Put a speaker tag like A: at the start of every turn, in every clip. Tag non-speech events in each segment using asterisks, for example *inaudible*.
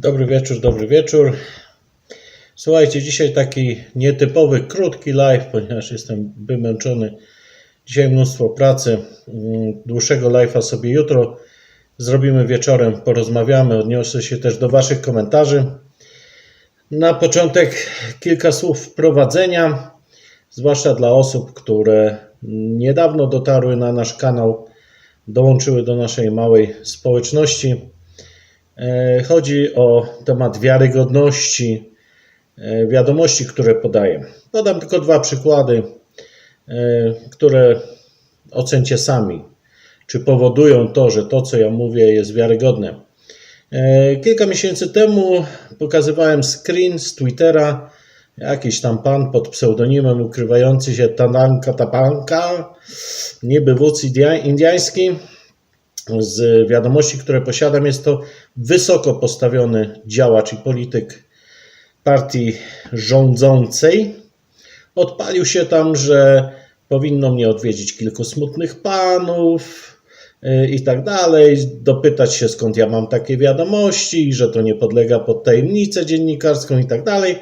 A: Dobry wieczór, dobry wieczór. Słuchajcie, dzisiaj taki nietypowy, krótki live, ponieważ jestem wymęczony. Dzisiaj mnóstwo pracy. Mm, Dłuższego live'a sobie jutro zrobimy wieczorem, porozmawiamy. Odniosę się też do Waszych komentarzy. Na początek kilka słów wprowadzenia, zwłaszcza dla osób, które niedawno dotarły na nasz kanał, dołączyły do naszej małej społeczności. E, Chodzi o temat wiarygodności e, wiadomości, które podaję. Podam tylko dwa przykłady, e, które ocencie sami, czy powodują to, że to, co ja mówię, jest wiarygodne. Kilka miesięcy temu pokazywałem screen z Twittera. Jakiś tam pan pod pseudonimem ukrywający się Tananka Tapanka, niby wódz india- indyjski. Z wiadomości, które posiadam, jest to wysoko postawiony działacz i polityk partii rządzącej. Odpalił się tam, że powinno mnie odwiedzić kilku smutnych panów yy, i tak dalej, dopytać się skąd ja mam takie wiadomości, że to nie podlega pod tajemnicę dziennikarską i tak dalej.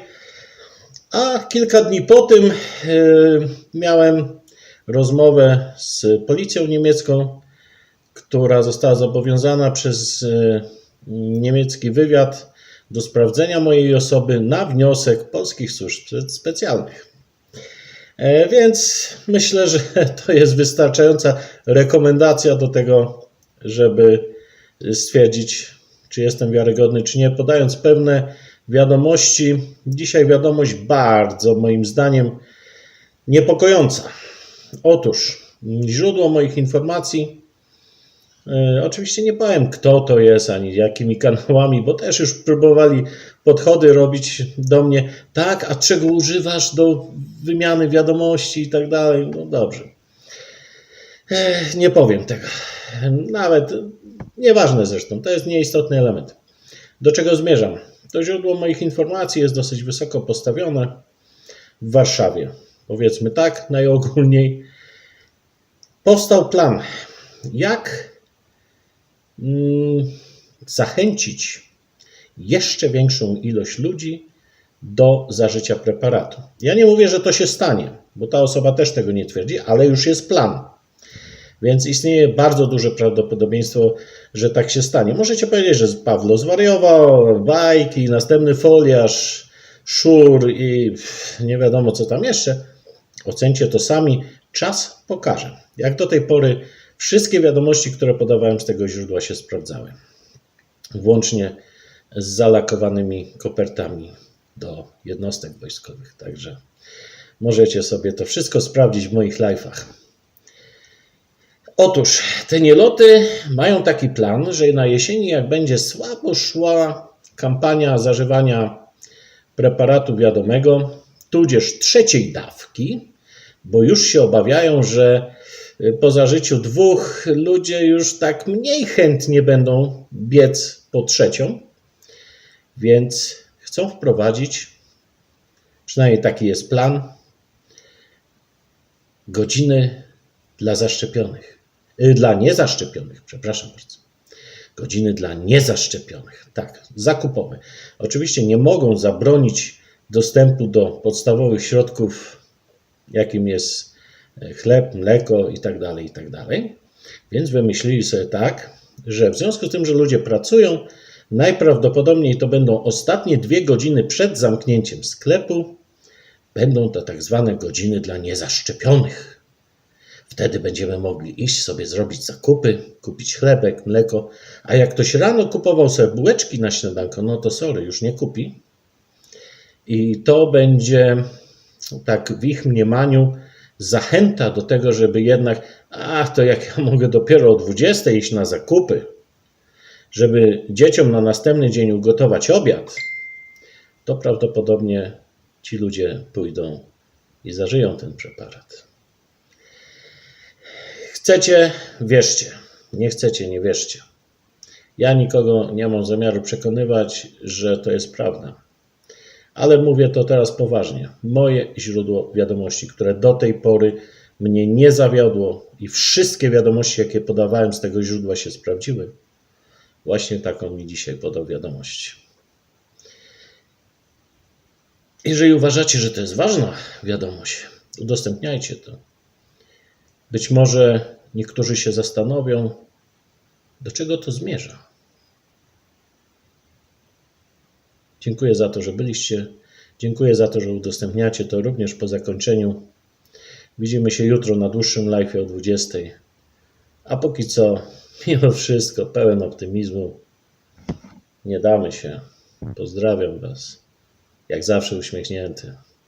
A: A kilka dni po tym yy, miałem rozmowę z policją niemiecką, która została zobowiązana przez e, niemiecki wywiad do sprawdzenia mojej osoby na wniosek polskich służb spe- specjalnych. E, Więc myślę, że *laughs* to jest wystarczająca rekomendacja do tego, żeby stwierdzić, czy jestem wiarygodny, czy nie, podając pewne wiadomości. Dzisiaj wiadomość bardzo, moim zdaniem, niepokojąca. Otóż źródło moich informacji Oczywiście nie powiem, kto to jest, ani jakimi kanałami, bo też już próbowali podchody robić do mnie. Tak, a czego używasz do wymiany wiadomości i tak dalej? No dobrze. E, Nie powiem tego. Nawet nieważne zresztą, to jest nieistotny element. Do czego zmierzam? To źródło moich informacji jest dosyć wysoko postawione w Warszawie. Powiedzmy tak, najogólniej. Powstał plan, jak zachęcić jeszcze większą ilość ludzi do zażycia preparatu. Ja nie mówię, że to się stanie, bo ta osoba też tego nie twierdzi, ale już jest plan. Więc istnieje bardzo duże prawdopodobieństwo, że tak się stanie. Możecie powiedzieć, że Pawlo zwariował, bajki, następny foliarz, szur i nie wiadomo co tam jeszcze. Ocencie to sami. Czas pokaże. Jak do tej pory wszystkie wiadomości, które podawałem z tego źródła się sprawdzały. Włącznie z zalakowanymi kopertami do jednostek wojskowych. Także możecie sobie to wszystko sprawdzić w moich live'ach. Otóż te nieloty mają taki plan, że na jesieni, jak będzie słabo szła kampania zażywania preparatu wiadomego, tudzież trzeciej dawki, bo już się obawiają, że po zażyciu dwóch ludzie już tak mniej chętnie będą biec po trzecią, więc chcą wprowadzić, przynajmniej taki jest plan, godziny dla zaszczepionych, y, dla niezaszczepionych, przepraszam bardzo. Godziny dla niezaszczepionych, tak, zakupowe. Oczywiście nie mogą zabronić dostępu do podstawowych środków, jakim jest chleb, mleko i tak dalej, i tak dalej. Więc wymyślili sobie tak, że w związku z tym, że ludzie pracują, najprawdopodobniej to będą ostatnie dwie godziny przed zamknięciem sklepu, będą to tak zwane godziny dla niezaszczepionych. Wtedy będziemy mogli iść sobie zrobić zakupy, kupić chlebek, mleko, a jak ktoś rano kupował sobie bułeczki na śniadanko, no to sorry, już nie kupi. I to będzie tak w ich mniemaniu zachęta do tego, żeby jednak, ach, to jak ja mogę dopiero o 20 iść na zakupy, żeby dzieciom na następny dzień ugotować obiad, to prawdopodobnie ci ludzie pójdą i zażyją ten preparat. Chcecie, wierzcie. Nie chcecie, nie wierzcie. Ja nikogo nie mam zamiaru przekonywać, że to jest prawda. Ale mówię to teraz poważnie. Moje źródło wiadomości, które do tej pory mnie nie zawiodło i wszystkie wiadomości, jakie podawałem z tego źródła się sprawdziły, właśnie taką mi dzisiaj podał wiadomość. Jeżeli uważacie, że to jest ważna wiadomość, udostępniajcie to. Być może niektórzy się zastanowią, do czego to zmierza. Dziękuję za to, że byliście. Dziękuję za to, że udostępniacie to również po zakończeniu. Widzimy się jutro na dłuższym live o 20. A póki co, *laughs* mimo wszystko, pełen optymizmu. Nie damy się. Pozdrawiam Was. Jak zawsze uśmiechnięty.